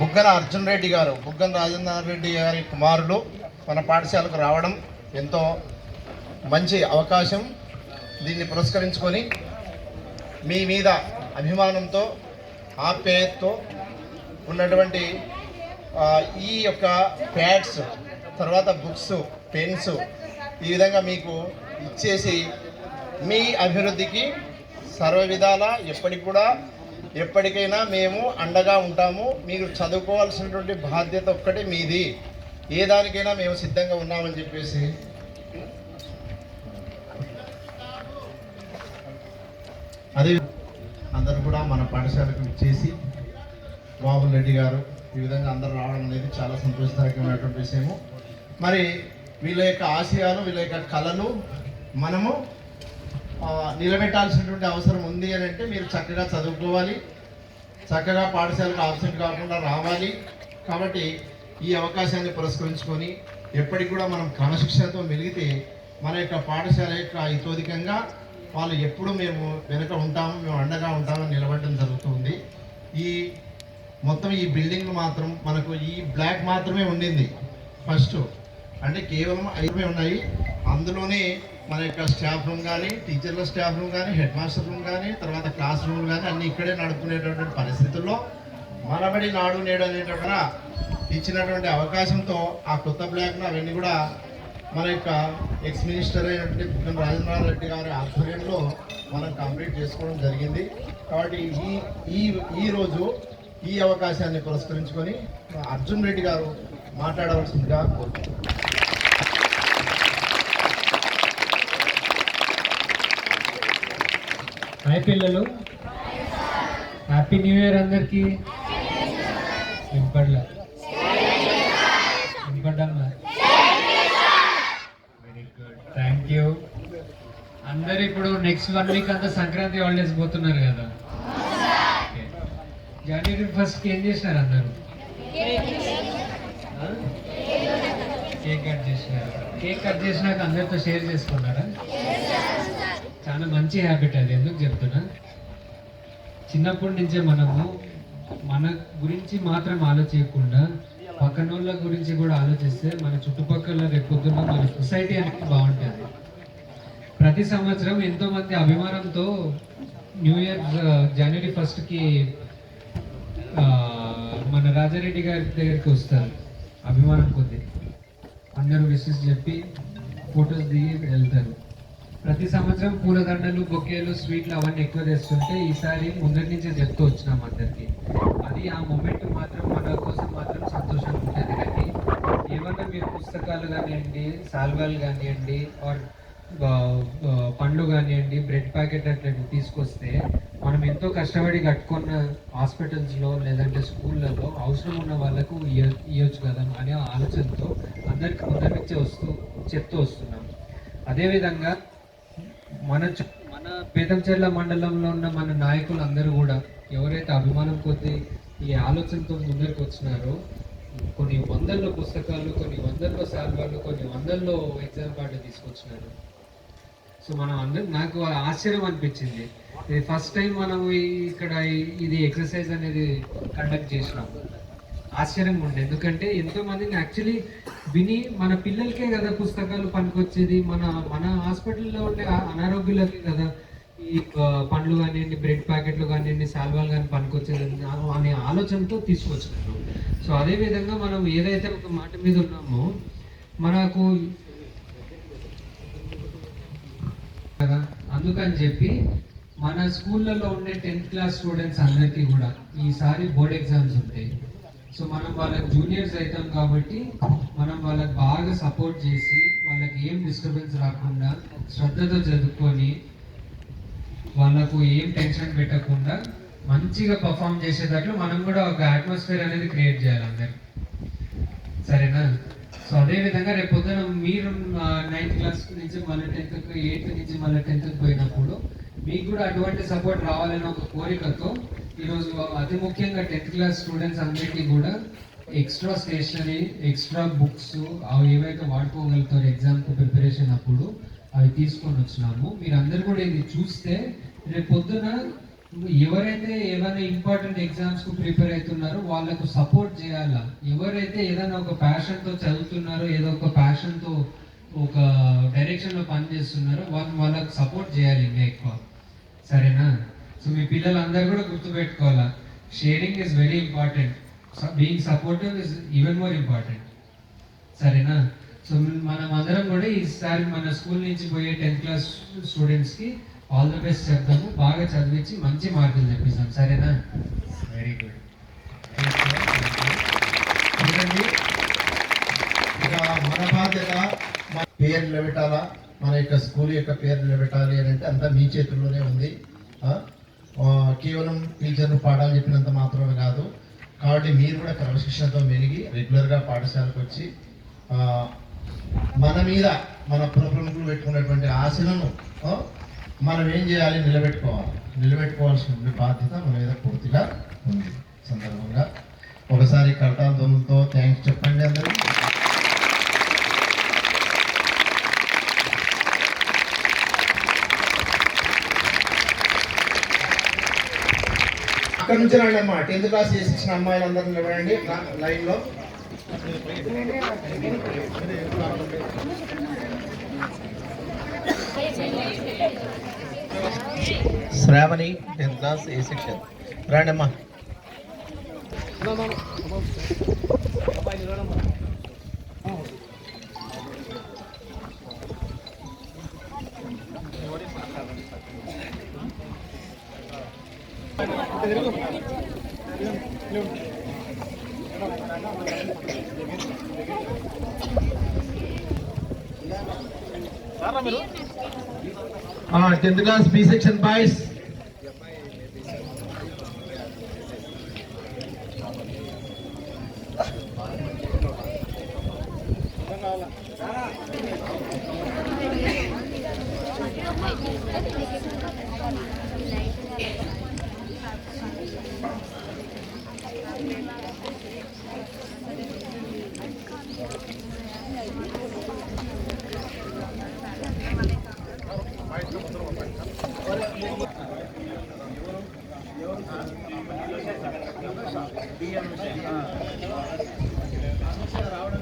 బుగ్గన అర్జున్ రెడ్డి గారు బుగ్గన రాజేంద్ర రెడ్డి గారి కుమారులు మన పాఠశాలకు రావడం ఎంతో మంచి అవకాశం. దీన్ని పురస్కరించుకొని మీ మీద అభిమానంతో ఆప్యాయతతో ఉన్నటువంటి ఈ యొక్క ప్యాడ్స్ తర్వాత బుక్స్ పెన్స్ ఈ విధంగా మీకు ఇచ్చేసి మీ అభివృద్ధికి సర్వ విధాల ఎప్పటికి కూడా ఎప్పటికైనా మేము అండగా ఉంటాము. మీరు చదువుకోవాల్సినటువంటి బాధ్యత ఒక్కటి మీది. ఏ దానికైనా మేము సిద్ధంగా ఉన్నామని చెప్పేసి. అదే అందరూ కూడా మన పాఠశాలకు ఇచ్చేసి బాబుల్ రెడ్డి గారు ఈ విధంగా అందరూ రావడం అనేది చాలా సంతోషదాయకమైనటువంటి విషయము. మరి వీళ్ళ యొక్క ఆశయాలు వీళ్ళ యొక్క కళలు మనము నిలబెట్టాల్సినటువంటి అవసరం ఉంది అని అంటే మీరు చక్కగా చదువుకోవాలి. చక్కగా పాఠశాలకు ఆబ్సెంట్ కాకుండా రావాలి. కాబట్టి ఈ అవకాశాన్ని పురస్కరించుకొని ఎప్పటికి కూడా మనం క్రమశిక్షణతో మెలిగితే మన యొక్క పాఠశాల యొక్క ఇతోధికంగా వాళ్ళు ఎప్పుడు మేము వెనుక ఉంటాము మేము అండగా ఉంటామని నిలబడడం జరుగుతుంది. ఈ మొత్తం ఈ బిల్డింగ్ మాత్రం మనకు ఈ బ్లాక్ మాత్రమే ఉండింది. ఫస్ట్ అంటే కేవలం ఐదు ఉన్నాయి. అందులోనే మన యొక్క స్టాఫ్ రూమ్ కానీ టీచర్ల స్టాఫ్ రూమ్ కానీ హెడ్ మాస్టర్ రూమ్ కానీ తర్వాత క్లాస్ రూమ్ కానీ అన్ని ఇక్కడే నడుపుకునేటటువంటి పరిస్థితుల్లో మనబడి నాడు నేడు అనేటటువంటి ఇచ్చినటువంటి అవకాశంతో ఆ కొత్త బ్లాక్ను అవన్నీ కూడా మన యొక్క ఎక్స్ మినిస్టర్ అయినటువంటి బుగ్గన రాజేంద్రనాథ్ రెడ్డి గారి ఆధ్వర్యంలో మనం కంప్లీట్ చేసుకోవడం జరిగింది. కాబట్టి ఈ ఈ ఈరోజు ఈ అవకాశాన్ని పురస్కరించుకొని అర్జున్ రెడ్డి గారు మాట్లాడవలసిందిగా కోరుతున్నాను హాయ్ పిల్లలు. హ్యాపీ న్యూ ఇయర్ అందరికి. వినపడలే? వినపడ్డామా వెరీ గుడ్ థ్యాంక్ యూ అందరు ఇప్పుడు నెక్స్ట్ వన్ వీక్ అంతా సంక్రాంతి హాలిడేస్ పోతున్నారు కదా. Okay. జనవరి ఫస్ట్ ఏం చేసినారు అందరు? కేక్ కట్ చేసినారు. కేక్ కట్ చేసినాక అందరితో షేర్ చేసుకున్నారా? చాలా మంచి హ్యాబిట్ అది ఎందుకు చెప్తున్నా? చిన్నప్పటి నుంచే మనము మన గురించి మాత్రం ఆలోచించకుండా పక్కనోళ్ళ గురించి కూడా ఆలోచిస్తే మన చుట్టుపక్కల రేపొద్దున మన సొసైటీ అనేది బాగుంటుంది. ప్రతి సంవత్సరం ఎంతో మంది అభిమానంతో న్యూ ఇయర్ జనవరి ఫస్ట్కి మన రాజారెడ్డి గారి దగ్గరికి వస్తారు అభిమానం కొద్ది అందరూ విషెస్ చెప్పి ఫొటోస్ దిగి వెళ్తారు. ప్రతి సంవత్సరం పూలదండలు బొకేలు స్వీట్లు అవన్నీ ఎక్కువ తెస్తుంటే ఈసారి ముందరి నుంచే చెప్తూ వచ్చినాం అందరికి. అది ఆ మూమెంట్ మాత్రం మన కోసం మాత్రం సంతోషంగా ఉంటుంది కానీ ఏమన్నా మీరు పుస్తకాలు కానివ్వండి సాల్వాలు కానివ్వండి ఆర్ పండ్లు కానివ్వండి బ్రెడ్ ప్యాకెట్ అట్లాంటివి తీసుకొస్తే మనం ఎంతో కష్టపడి కట్టుకున్న హాస్పిటల్స్లో లేదంటే స్కూళ్ళలో అవసరం ఉన్న వాళ్ళకు ఇవ్వచ్చు కదా అనే ఆలోచనతో అందరికి ముందరి నుంచే వస్తూ చెప్తూ వస్తున్నాం. అదేవిధంగా మన మన పేదంచెర్ల మండలంలో ఉన్న మన నాయకులు అందరూ కూడా ఎవరైతే అభిమానం కొద్దీ ఈ ఆలోచనతో ముందరికి వచ్చినారో కొన్ని వందల్లో పుస్తకాలు కొన్ని వందల్లో సాల్వాలు కొన్ని వందల్లో ఎగ్జామ్ కార్డు తీసుకొచ్చినారు. సో మనం అందరం నాకు ఆశ్చర్యం అనిపించింది. ఇది ఫస్ట్ టైం మనం ఇక్కడ ఇది ఎక్సర్సైజ్ అనేది కండక్ట్ చేసినాము ఆశ్చర్యంగా ఉండే. ఎందుకంటే ఎంతో మందిని యాక్చువల్లీ విని మన పిల్లలకే కదా పుస్తకాలు పనికొచ్చేది. మన మన హాస్పిటల్లో ఉండే అనారోగ్యులకే కదా ఈ పండ్లు కానివ్వండి బ్రెడ్ ప్యాకెట్లు కానివ్వండి సాల్వాలు కానీ పనికొచ్చేది అనే ఆలోచనతో తీసుకొచ్చినారు. సో అదే విధంగా మనం ఏదైతే ఒక మాట మీద ఉన్నామో మనకు కదా అందుకని చెప్పి మన స్కూళ్ళలో ఉండే టెన్త్ క్లాస్ స్టూడెంట్స్ అందరికీ కూడా ఈసారి బోర్డ్ ఎగ్జామ్స్ ఉంటాయి. సో మనం వాళ్ళకి జూనియర్స్ అవుతాం కాబట్టి మనం వాళ్ళకి బాగా సపోర్ట్ చేసి వాళ్ళకి ఏం డిస్టర్బెన్స్ రాకుండా శ్రద్ధతో చదువుకొని వాళ్ళకు ఏం టెన్షన్ పెట్టకుండా మంచిగా పర్ఫామ్ చేసేటట్లు మనం కూడా ఒక అట్మాస్ఫియర్ అనేది క్రియేట్ చేయాలి అందరికి. సరేనా? సో అదే విధంగా రేపు పొద్దున మీరు నైన్త్ క్లాస్ నుంచి మళ్ళీ టెన్త్ ఎయిత్ నుంచి మళ్ళీ టెన్త్ పోయినప్పుడు మీకు కూడా అటువంటి సపోర్ట్ రావాలని ఒక కోరికతో ఈరోజు అతి ముఖ్యంగా టెన్త్ క్లాస్ స్టూడెంట్స్ అందరికీ కూడా ఎక్స్ట్రా స్టేషనరీ ఎక్స్ట్రా బుక్స్ అవి ఏవైతే వాడుకోగలుగుతారో ఎగ్జామ్కి ప్రిపరేషన్ అప్పుడు అవి తీసుకొని వచ్చినాము. మీరు అందరు కూడా ఇది చూస్తే రేపు పొద్దున ఎవరైతే ఏమైనా ఇంపార్టెంట్ ఎగ్జామ్స్కు ప్రిపేర్ అవుతున్నారో వాళ్ళకు సపోర్ట్ చేయాలా? ఎవరైతే ఏదైనా ఒక ప్యాషన్తో చదువుతున్నారో ఏదో ఒక ప్యాషన్తో ఒక డైరెక్షన్లో పని చేస్తున్నారో వాళ్ళు వాళ్ళకు సపోర్ట్ చేయాలి ఇంకా ఎక్కువ. సరేనా? సో మీ పిల్లలందరూ కూడా గుర్తుపెట్టుకోవాలా? Sharing is very important being supportive is even more important సరేనా? సో మనం అందరం కూడా ఈసారి మన స్కూల్ నుంచి పోయే టెన్త్ క్లాస్ స్టూడెంట్స్కి ఆల్ ద బెస్ట్ చెప్తాము బాగా చదివించి మంచి మార్కులు తెప్పిస్తాం. సరేనా? వెరీ గుడ్ ఇక మన బాధ్యత మన పేరు నిలబెట్టాలా? మన యొక్క స్కూల్ యొక్క పేరు నిలబెట్టాలి అని అంటే అంతా మీ చేతుల్లోనే ఉంది. కేవలం టీచర్లు పాఠాలు చెప్పినంత మాత్రమే కాదు. కాబట్టి మీరు కూడా క్రమశిక్షణతో మెలిగి రెగ్యులర్గా పాఠశాలకు వచ్చి మన మీద మన పురప్రముఖులు పెట్టుకున్నటువంటి ఆశలను మనం ఏం చేయాలి? నిలబెట్టుకోవాలి. నిలబెట్టుకోవాల్సిన బాధ్యత మన మీద పూర్తిగా ఉంది. సందర్భంగా ఒకసారి కడతాల దొంగలతో థ్యాంక్స్ చెప్పండి అందరూ. అక్కడ నుంచి రండి అమ్మా టెన్త్ క్లాస్ చేసి ఇచ్చిన అమ్మాయిలందరూ నిలబడండి లైన్లో Shravani tenth class A section రండి అమ్మా tenth class B section boys. రావడం